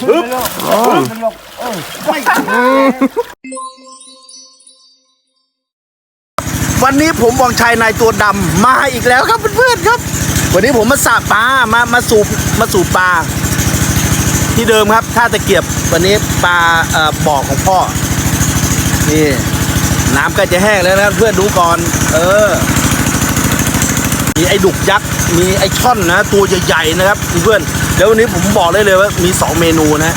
ขึ้นขึ้นไม่วันนี้ผมวองชัยนายตัวดำมาอีกแล้วครับเพื่อนๆครับ วันนี้ผมมาสาปลามามาสูบมาสูบปลาที่เดิมครับท่าตะเกียบวันนี้ปลาบ่อของพ่อนี่น้ำก็จะแห้งแล้วนะเพื่อนดูก่อน เออ มีไอ้ดุกยักษ์มีไอ้ช่อนนะ ตัวใหญ่ๆนะครับเพื่อนๆ แล้ววันนี้ผมบอกได้เลยว่ามี 2 เมนูนะ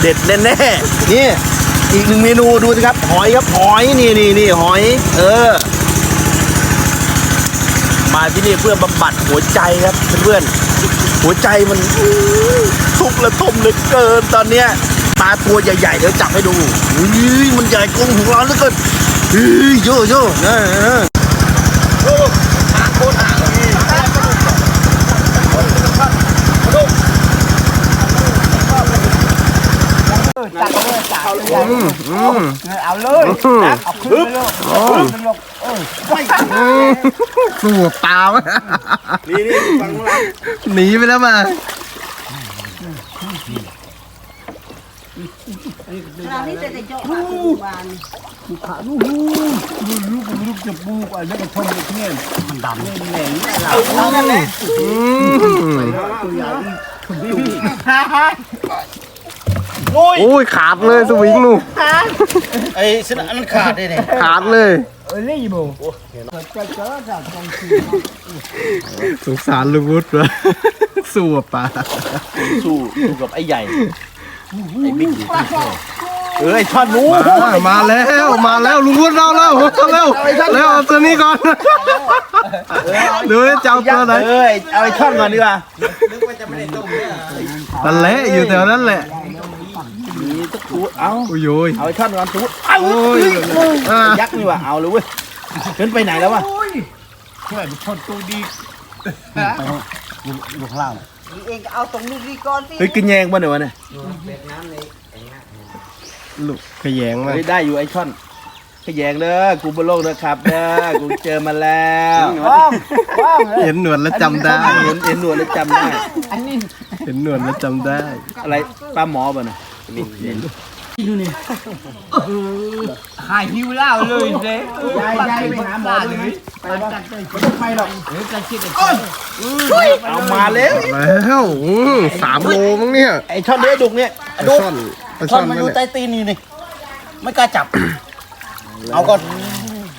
เด็ดแน่ๆนี่อีกหนึ่งเมนูดูสิครับ หอยครับหอยนี่นี่นี่หอย เออ มาที่นี่เพื่อบำบัดหัวใจครับเพื่อนๆหัวใจมันอื้อทุกข์ระทมเหลือเกินตอนเนี้ยปลาตัวใหญ่ๆเดี๋ยวจับให้ดูอุ้ยมันใหญ่กงหัวเราเหลือเกินเฮ้ยโยโย่เออเออ ตักเลยตัก เลยเอาเลยเอาขึ้นไปลูกขึ้นไปลูกเออไม่สู้ปลาวะนี่นี่ฟังเราหนีไปแล้วมาเรานี่จะจะเจาะปากทุกวันขาลูกลูกลูกลูกจะปูกอะไรก็ทนไปเนี่ยมันดำแหน่งเราเรากันเลยตัวใหญ่ โอ้ยโอ้ยขาดเลยสวิงหนูไอ้สนะอันนั้นขาดเลยเนี่ยขาดเลยเอ้ยนี่บูจะเจอจากตรงที่สงสารลุงวุฒิวะสู้กับปลาสู้สู้กับไอ้ใหญ่ไอ้บิ๊กเออไอ้ช่อนหนูมามาแล้วมาแล้วลุงวุฒิเราแล้วเร็วแล้วเอาตัวนี้ก่อนดูจะเอาตัวไหนเออเอาไอ้ช่อนก่อนดีกว่านั่นแหละอยู่แถวนั้นแหละ มีตะกูเอาโอ้ยโอ้ยเอาไอ้ช่อนก่อนตูเอาโอ้ยอะยักษ์นี่ว่ะเอาเลยเว้ยขึ้นไปไหนแล้ววะช่วยมันทนตัวดีอยู่ข้างล่างเองก็เอาตรงนี้ดีก่อนสิเฮ้ยกินแยงป่ะเนี่ยวะเนี่ยลูกขยงมาเฮ้ยได้อยู่ไอ้ช่อนขยงเด้อกูบนโลกนะครับเด้อกูเจอมาแล้วว้าวว้าวเห็นหนวดแล้วจำได้เห็นเห็นหนวดแล้วจำได้อันนี้เห็นหนวดแล้วจำได้ อะไรป้าหมอป่ะน่ะหายหิวเหล้าเลยเด้ยายยายไปหาหมอเลยไปจัดเลยไม่หรอกเดี๋ยวจะคิดไอ้เอามาแล้วแล้วอืมสามโลมั้งเนี่ย ไอ้ช่อนเด้ดุกเนี่ยไอ้ดุกช่อนไอ้ช่ช่ออนนมันนั่อนยู่แหใต้ละตีนนี่นี่ไม่กล้าจับ เอาก่อน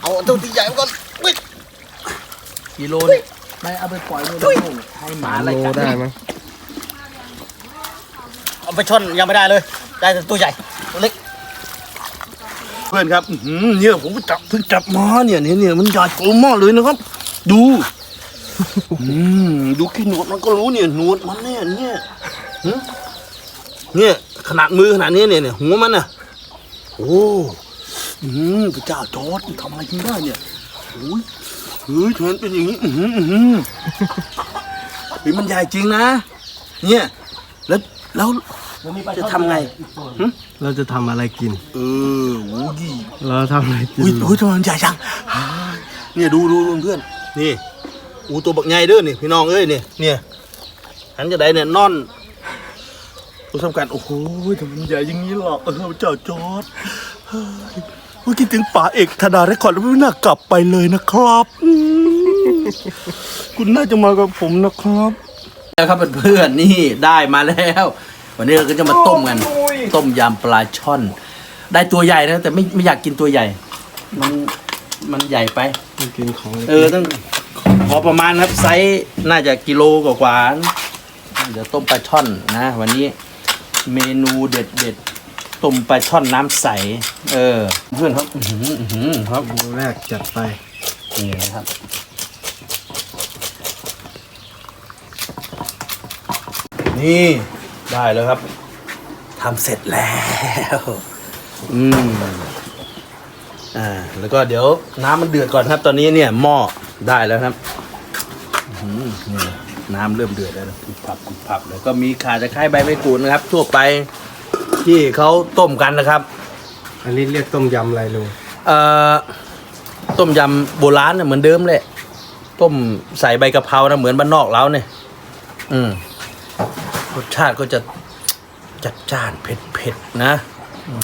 เอาตัวที่ใหญ่ก่อนปึ๊ดกิโลนี่ไปเอาไปปล่อยเลยให้หหมามาสามอะไรโลกัดได้มั้ง เอาไปช่อนยังไม่ได้เลย ได้แต่ตัวใหญ่ตัวเล็ก เพื่อนครับอื้อหือเนี่ยผมจับเพิ่งจับมาเนี่ยเนี่ยเนี่ยมันใหญ่โกมากเลยนะครับ ดูอืมดูขี้หนวดมันก็รู้เนี่ยหนวดมันเนี่ยเนี่ยหึเนี่ยขนาดมือขนาดนี้เนี่ยเนี่ยหัวมันน่ะโอ้อืมพระเจ้าจอร์ดทำอะไรกินได้เนี่ยโอ้ยเฮ้ยเธอเป็นอย่างนี้อือหืออือหือเฮ้ยมันใหญ่จริงนะเนี่ยแล้ว แล้วจะทำไงเราจะทำอะไรกิน เออโอ้ยเราทำอะไรกินอุ้ยอุ้ยทำไมมันใหญ่จังฮ่าเนี่ยดูดูดูเพื่อนนี่อูตัวบักใหญ่เด้อนี่พี่น้องเอ้ยเนี่ยเนี่ยหันจะได้เนี่ยนอนตัวสำคัญโอ้โหทำไมมันใหญ่อย่างนี้หรอเออเจ้าจอร์ดเฮ้ยเมื่อกี้ถึงป่าเอกธดาเรคคอร์ดแล้วไม่น่ากลับไปเลยนะครับอืมคุณน่าจะมากับผมนะครับ แล้วครับเพื่อนๆนี่ได้มาแล้ว วันนี้เราก็จะมาต้มกัน ต้มยำปลาช่อน ได้ตัวใหญ่นะแต่ไม่ไม่อยากกินตัวใหญ่ มันมันใหญ่ไปกินของเออต้องพอประมาณครับไซส์น่าจะกิโลกว่าๆเดี๋ยวต้มปลาช่อนนะ วันนี้เมนูเด็ดเด็ดๆต้มปลาช่อนน้ำใส เออ เพื่อนครับ อื้อหืออื้อหือครับเมนูแรกจัดไปนี่นะครับ นี่ได้แล้วครับทำเสร็จแล้ว อืม อ่า แล้วก็เดี๋ยวน้ำมันเดือดก่อนครับ ตอนนี้เนี่ยหม้อได้แล้วครับอื้อหือนี่น้ำเริ่มเดือดแล้วนะคุบพับคุบพับแล้วก็มีข่าตะไคร้ใบมะกรูดนะครับ ทั่วไปที่เขาต้มกันนะครับ อันนี้เรียกต้มยำอะไรลุงเอ่อต้มยำโบราณน่ะเหมือนเดิมเลย ต้มใส่ใบกะเพรานะเหมือนบ้านนอกเราเนี่ย อืม รสชาติก็จะจัดจ้านเผ็ดเผ็ดๆนะ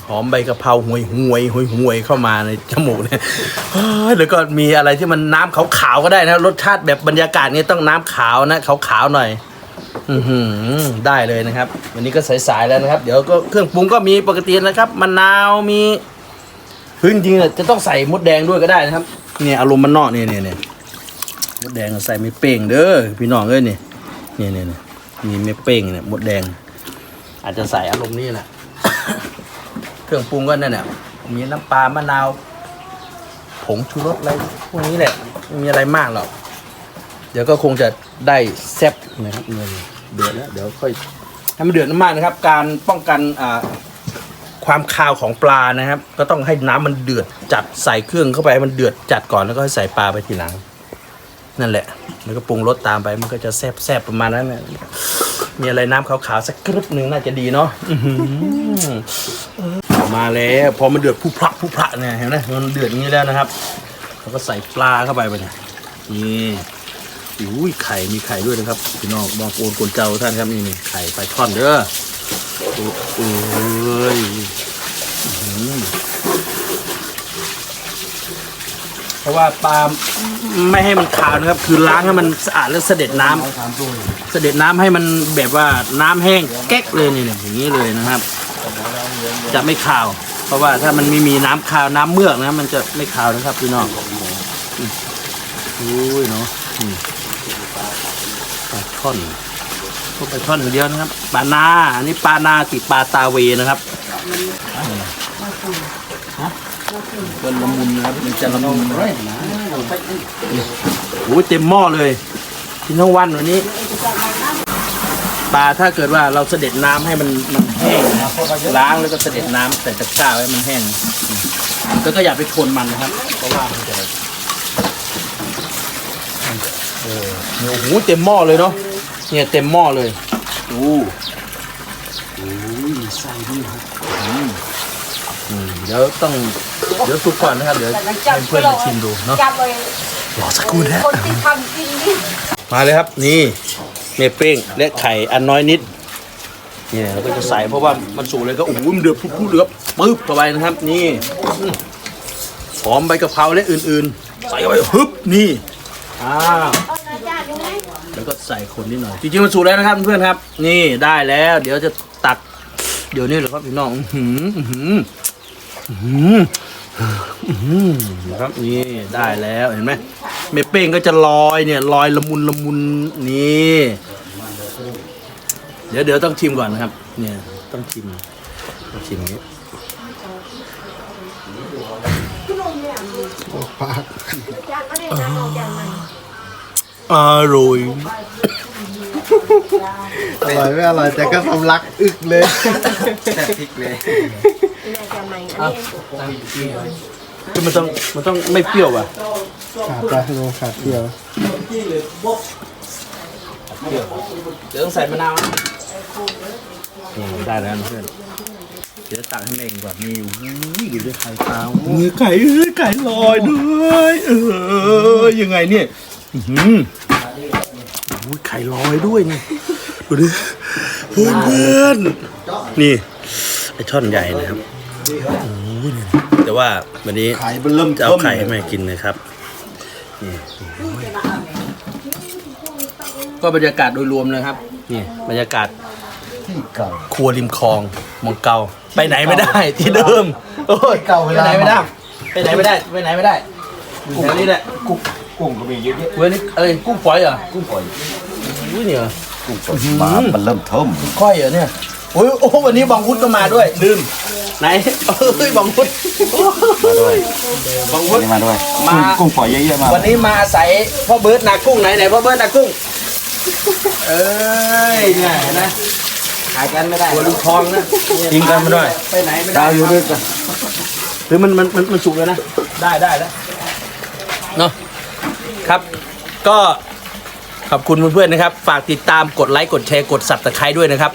หอมใบกะเพราห่วยห่วยห่วยห่วยเข้ามาในจมูกเนี่ยแล้วก็มีอะไรที่มันน้ำขาวๆก็ได้นะ รสชาติแบบบรรยากาศนี้ต้องน้ำขาวนะขาวๆหน่อยอือได้เลยนะครับ วันนี้ก็สายๆแล้วนะครับ เดี๋ยวก็เครื่องปรุงก็มีปกตินะครับมะนาวมีคือจริงๆจะต้องใส่มดแดงด้วยก็ได้นะครับ เนี่ยอารมณ์มันนอกเนี่ยเนี่ยเนี่ยมดแดงใส่ไม่เป้งเด้อพี่น้องเอ้ยนี่เนี่ยเนี่ย เนี่ยมีไม่เป้งเนี่ยมดแดง อาจจะใส่อารมณ์นี่แหละ เครื่องปรุงก็นั่นแหละมีน้ำปลามะนาว ผงชูรสอะไรพวกนี้แหละไม่มีอะไรมากหรอก เดี๋ยวก็คงจะได้แซ่บนะครับเงินเดือดแล้วเดี๋ยวค่อยให้มันเดือดมากๆนะครับ การป้องกันความคาวของปลานะครับ ก็ต้องให้น้ำมันเดือดจัดใส่เครื่องเข้าไปให้มันเดือดจัดก่อนแล้วก็ใส่ปลาไปทีหลัง นั่นแหละ แล้วก็ปรุงรสตามไปมันก็จะแซ่บแซบประมาณนั้นนะมีอะไรน้ำขาวๆสักกรึบหนึ่งน่าจะดีเนาะมาแล้วพอมันเดือดผู้พระผู้พระเนี่ยเห็นไหมมันเดือดอย่างนี้แล้วนะครับเราก็ใส่ปลาเข้าไปไปเนี่ยนี่อุ้ยไข่มีไข่ด้วยนะครับพี่น้องบองโอนกวนเจ้าท่านครับนี่นี่ไข่ปลาช่อนเด้อโอ้ยอื้อหือ เพราะว่าปลาไม่ให้มันขาวนะครับ คือล้างให้มันสะอาดแล้วเสด็จน้ำเสด็จน้ำให้มันแบบว่าน้ำแห้งแก๊กเลยนี่เนี่ยอย่างนี้เลยนะครับ จะไม่ขาว เพราะว่าถ้ามันไม่มีน้ำขาวน้ำเมือกนะมันจะไม่ขาวนะครับพี่น้องอืมอุ้ยเนาะอืมปลาช่อนพวกปลาช่อนอย่างเดียวนะครับปลานาอันนี้ปลานาติดปลาตาเวนะครับ ก็ละมุนนะครับมันจะละมุนเลยนะโอ้ยเต็มหม้อเลยกินทั้งวันวันนี้ปลาถ้าเกิดว่าเราเสด็จน้ำให้มันมันแห้งนะครับล้างแล้วก็เสด็จน้ำใส่ตะกร้าไว้มันแห้งอืมแล้วก็อย่าไปทนมันนะครับเพราะว่ามันจะเนี่ยโอ้โหเต็มหม้อเลยเนาะเนี่ยเต็มหม้อเลยดูโอ้ยมีไส้ด้วยครับอืมอืมเดี๋ยวต้อง เดี๋ยวสุกก่อนนะครับเดี๋ยวให้เพื่อนๆมาชิมดูเนาะจับเลยรอสักครู่นะคนที่ทำกินนี่มาเลยครับนี่เมเป้งและไข่อันน้อยนิดเนี่ยเราก็จะใส่เพราะว่ามันสุกเลยก็โอ้โหมันเดือดพุดๆเดือดปึ๊บเข้าไปนะครับ นี่อืมหอมใบกะเพราและอื่นๆ ใส่เข้าไปฮึบนี่อ้าวแล้วก็ใส่คนนิดหน่อยจริงๆมันสุกแล้วนะครับเพื่อนๆครับ นี่ได้แล้ว เดี๋ยวจะตัก เดี๋ยวนี้เลยครับพี่น้อง อื้อหืออื้อหื ออื้อหืออื้อหือนะครับนี่ได้แล้วเห็นไหมเมเป้งก็จะลอยเนี่ยลอยละมุนละมุนนี่เดี๋ยวเดี๋ยวต้องชิมก่อนนะครับ เนี่ยต้องชิมต้องชิมอย่างนี้อร่อยอร่อยไม่อร่อยแต่ก็สำลักอึกเลย คือมันต้องมันต้องไม่เปรี้ยวอะขาดไปโลขาดเดียวเดี๋ยวต้องใส่มะนาวนะนี่ได้แล้วนะเพื่อนเดี๋ยวตักให้แม่เองก่อนนี่อุ้ยดูด้วยไข่ปลาเนื้อไก่เอ้ยไก่ลอยด้วยเออยังไงเนี่ยอื้อหืออุ้ยไข่ลอยด้วยนี่ดูดิเพื่อนเพื่อนๆนี่ไอช่อนใหญ่นะครับโอ้ยเนี่ย แต่ว่าวันนี้ไข่มันเริ่มจะเอาไข่ให้แม่กินนะครับนี่ก็บรรยากาศโดยรวมนะครับนี่บรรยากาศเก่าครัวริมคลองมองเกาไปไหนไม่ได้ ที่เดิมโอ้ยเก่าเวไปลาไหนไม่ได้ไปไหนไม่ได้ไปไหนไม่ได้กุ้งแถวนี้แหละกุ้งกุ้งก็มีเยอะแยะเว้ยนี่เอ้ยกุ้งฝอยเหรอกุ้งฝอยอุ้ยเนี่ยกุ้งฝอยปลามันเริ่มเทิมก้อยเหรอเนี่ย โอ้ยโอ้วันนี้บางวุฒก็มาด้วยลืมไหนเอ้ยบางวุฒมาด้วยบางวุฒนี่มาด้วยมากุ้งกุ้งฝอยเยอะๆมาวันนี้มาอาศัยพ่อเบิร์ดนากุ้งไหนไหนพ่อเบิร์ดนากุ้งเอ้ยเนี่ยเห็นไหมขายกันไม่ได้หัวลูกทองนะทิ้งกันมาด้วยไปไหนไม่ได้ดาวอยู่ด้วยกันหรือมันมันมันมันสุกแล้วนะได้ได้แล้วเนาะครับ ก็ขอบคุณเพื่อนๆนะครับ ฝากติดตามกดไลค์กดแชร์กดสับตะไคร้ด้วยนะครับ